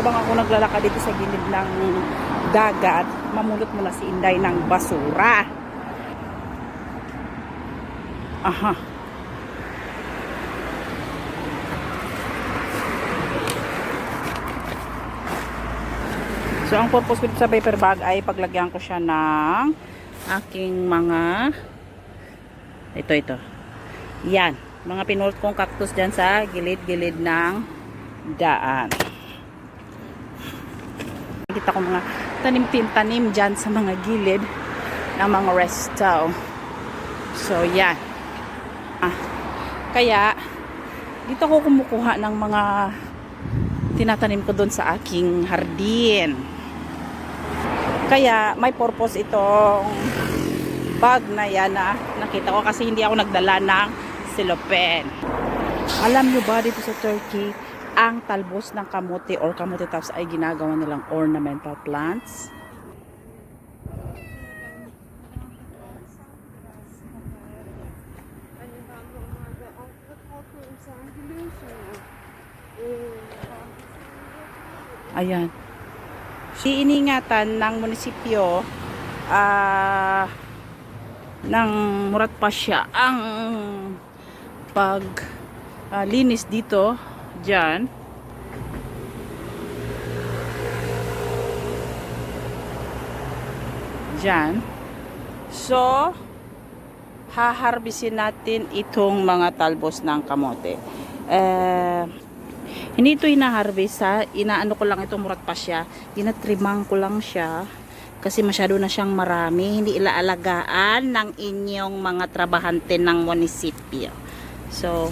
habang ako naglalakad dito sa gilid ng dagat, mamulot muna si Inday ng basura. Aha. So, ang purpose ko sa paper bag ay paglagyan ko siya ng aking mga ito, ito. Yan. Mga pinulot kong cactus dyan sa gilid-gilid ng daan. Nakikita ko mga tanim-tanim dyan sa mga gilid ng mga resto. So, yan. Ah, kaya, dito ako kumukuha ng mga tinatanim ko doon sa aking hardin. Kaya, may purpose itong bag na yan na nakita ko kasi hindi ako nagdala ng silopen. Alam nyo ba dito sa Turkey, ang talbos ng kamote or kamote tops ay ginagawa nilang ornamental plants? Ayan. Iiningatan ng munisipyo ah ng Murat Pasya ang pag ah, linis dito dyan dyan so haharbisin natin itong mga talbos ng kamote. Eh hindi ito inaharvest ha? Inaano ko lang itong murat pasya ginatrimang ko lang siya kasi masyado na siyang marami. Hindi ilaalagaan ng inyong mga trabahante ng munisipyo. So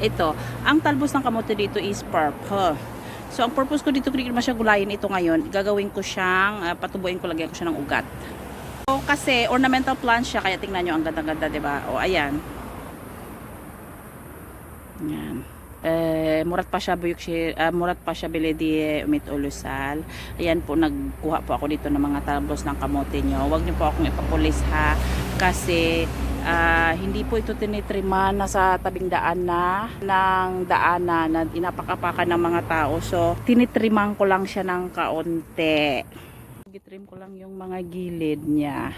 ito ang talbos ng kamote dito is purple so ang purpose ko dito hindi naman siya gulayin ito ngayon gagawin ko siyang uh, patubuin ko lagyan ko siya ng ugat so kasi ornamental plant siya kaya tingnan nyo ang ganda-ganda diba o ayan yan eh, murat pa siya buyok siya, ah, murat pa siya bilidi umit ulusal. Ayan po, nagkuha po ako dito ng mga talbos ng kamote nyo. Huwag nyo po akong ipapulis ha. Kasi, ah, hindi po ito tinitrima na sa tabing daan na ng daanan na inapakapakan ng mga tao. So, tinitriman ko lang siya ng kaunti. Gitrim ko lang yung mga gilid niya.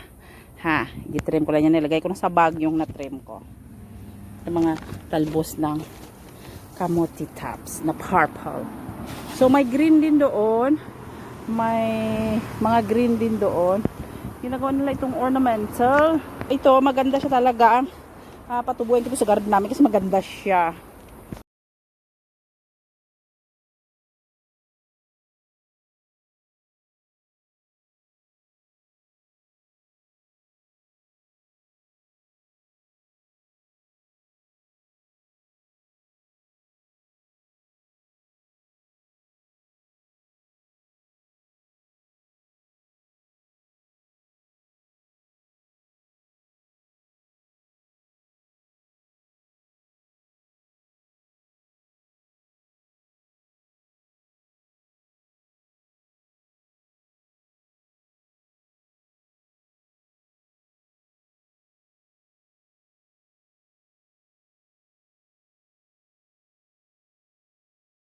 Ha, gitrim ko lang yan. Nilagay ko na sa bag yung natrim ko. Yung mga talbos ng kamote tops na purple. So may green din doon. May mga green din doon. Ginagawa nila itong ornamental. Ito maganda siya talaga. Uh, patubuin ko sa garden namin kasi maganda siya.